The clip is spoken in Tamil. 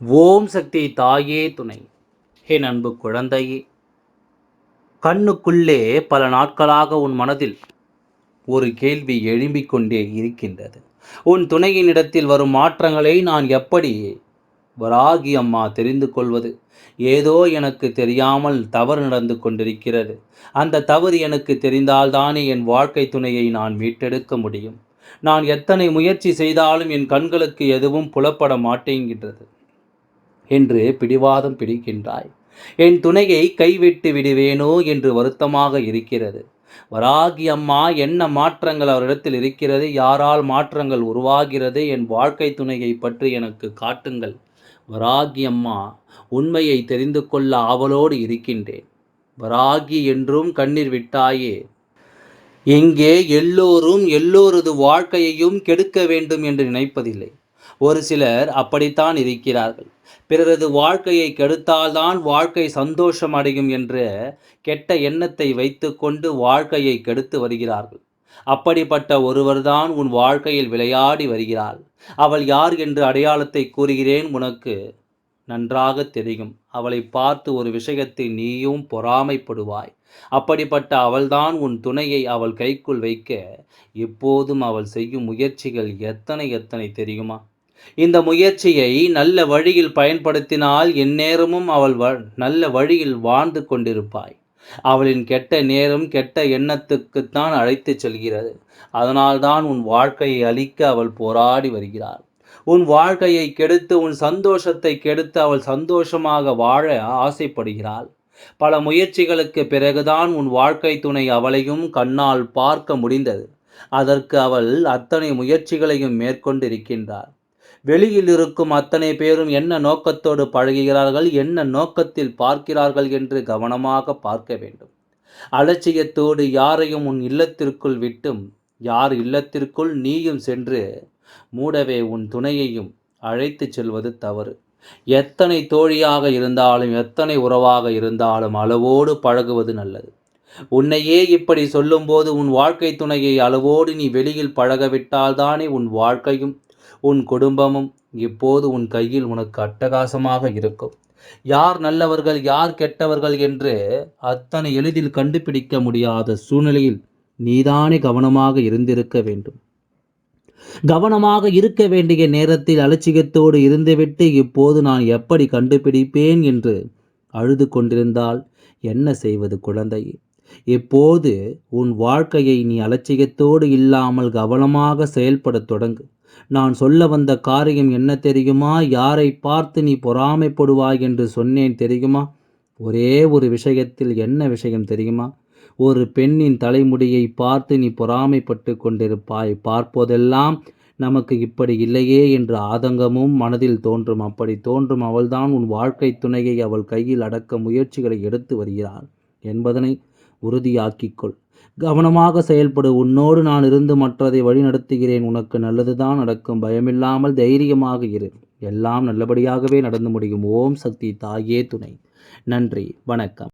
ஓம் சக்தி தாயே துணை. ஹே அன்பு குழந்தையே கண்ணுக்குள்ளே பல நாட்களாக உன் மனதில் ஒரு கேள்வி எழும்பிக் கொண்டே இருக்கின்றது. உன் துணையின் இடத்தில் வரும் மாற்றங்களை நான் எப்படி வராகி அம்மா தெரிந்து கொள்வது? ஏதோ எனக்கு தெரியாமல் தவறு நடந்து கொண்டிருக்கிறது. அந்த தவறு எனக்கு தெரிந்தால்தானே என் வாழ்க்கை துணையை நான் மீட்டெடுக்க முடியும். நான் எத்தனை முயற்சி செய்தாலும் என் கண்களுக்கு எதுவும் புலப்பட மாட்டேங்கின்றது. என்று பிடிவாதம் பிடிக்கின்றாய். என் துணையை கைவிட்டு விடுவேனோ என்று வருத்தமாக இருக்கிறது. வராகி அம்மா என்ன மாற்றங்கள் அவரிடத்தில் இருக்கிறது? யாரால் மாற்றங்கள் உருவாகிறது? என் வாழ்க்கை துணையை பற்றி எனக்கு காட்டுங்கள். வராகி அம்மா உண்மையை தெரிந்து கொள்ள ஆவலோடு இருக்கின்றேன். வராகி என்றும் கண்ணீர் விட்டாயே. எங்கே எல்லோரும் எல்லோரது வாழ்க்கையையும் கெடுக்க வேண்டும் என்று நினைப்பதில்லை. ஒரு சிலர் அப்படித்தான் இருக்கிறார்கள். பிறரது வாழ்க்கையை கெடுத்தால்தான் வாழ்க்கை சந்தோஷம் அடையும் என்று கெட்ட எண்ணத்தை வைத்துக்கொண்டு வாழ்க்கையை கெடுத்து வருகிறார்கள். அப்படிப்பட்ட ஒருவர்தான் உன் வாழ்க்கையில் விளையாடி வருகிறாள். அவள் யார் என்று அடையாளத்தை கூறுகிறேன் உனக்கு நன்றாக தெரியும். அவளை பார்த்து ஒரு விஷயத்தை நீயும் பொறாமைப்படுவாய். அப்படிப்பட்ட அவள்தான் உன் துணையை அவள் கைக்குள் வைக்க எப்போதும் அவள் செய்யும் முயற்சிகள் எத்தனை எத்தனை தெரியுமா? இந்த முயற்சியை நல்ல வழியில் பயன்படுத்தினால் எந்நேரமும் அவள் வ நல்ல வழியில் வாழ்ந்து கொண்டிருப்பாய். அவளின் கெட்ட நேரம் கெட்ட எண்ணத்துக்குத்தான் அழைத்து செல்கிறது. அதனால்தான் உன் வாழ்க்கையை அழிக்க அவள் போராடி வருகிறாள். உன் வாழ்க்கையை கெடுத்து உன் சந்தோஷத்தை கெடுத்து அவள் சந்தோஷமாக வாழ ஆசைப்படுகிறாள். பல முயற்சிகளுக்கு பிறகுதான் உன் வாழ்க்கை துணை அவளையும் கண்ணால் பார்க்க முடிந்தது. அதற்கு அவள் அத்தனை முயற்சிகளையும் மேற்கொண்டிருக்கின்றார் வெளியில் இருக்கும் அத்தனை பேரும் என்ன நோக்கத்தோடு பழகுகிறார்கள் என்ன நோக்கத்தில் பார்க்கிறார்கள் என்று கவனமாக பார்க்க வேண்டும். அலட்சியத்தோடு யாரையும் உன் இல்லத்திற்குள் விட்டும் யார் இல்லத்திற்குள் நீயும் சென்று மூடவே உன் துணையையும் அழைத்துச் செல்வது தவறு. எத்தனை தோழியாக இருந்தாலும் எத்தனை உறவாக இருந்தாலும் அளவோடு பழகுவது நல்லது. உன்னையே இப்படி சொல்லும்போது உன் வாழ்க்கை துணையை அளவோடு நீ வெளியில் பழகவிட்டால்தானே உன் வாழ்க்கையும் உன் குடும்பமும் இப்போது உன் கையில் உனக்கு அட்டகாசமாக இருக்கும். யார் நல்லவர்கள் யார் கெட்டவர்கள் என்று அத்தனை எளிதில் கண்டுபிடிக்க முடியாத சூழ்நிலையில் நீதானே கவனமாக இருந்திருக்க வேண்டும். கவனமாக இருக்க வேண்டிய நேரத்தில் அலட்சியத்தோடு இருந்துவிட்டு இப்போது நான் எப்படி கண்டுபிடிப்பேன் என்று அழுது கொண்டிருந்தால் என்ன செய்வது குழந்தை? இப்போது உன் வாழ்க்கையை நீ அலட்சியத்தோடு இல்லாமல் கவனமாக செயல்படத் தொடங்கு. நான் சொல்ல வந்த காரியம் என்ன தெரியுமா? யாரை பார்த்து நீ பொறாமைப்படுவாய் என்று சொன்னேன் தெரியுமா? ஒரே ஒரு விஷயத்தில் என்ன விஷயம் தெரியுமா? ஒரு பெண்ணின் தலைமுடியை பார்த்து நீ பொறாமைப்பட்டு கொண்டிருப்பாய். பார்ப்போதெல்லாம் நமக்கு இப்படி இல்லையே என்ற ஆதங்கமும் மனதில் தோன்றும். அப்படி தோன்றும் அவள்தான் உன் வாழ்க்கை துணையை அவள் கையில் அடக்க முயற்சிகளை எடுத்து வருகிறாள் என்பதனை உறுதியாக்கிக்கொள். கவனமாக செயல்படு. உன்னோடு நான் இருந்து மற்றதை வழிநடத்துகிறேன். உனக்கு நல்லதுதான் நடக்கும். பயமில்லாமல் தைரியமாக இரு. எல்லாம் நல்லபடியாகவே நடந்து முடியும். ஓம் சக்தி தாயே துணை. நன்றி. வணக்கம்.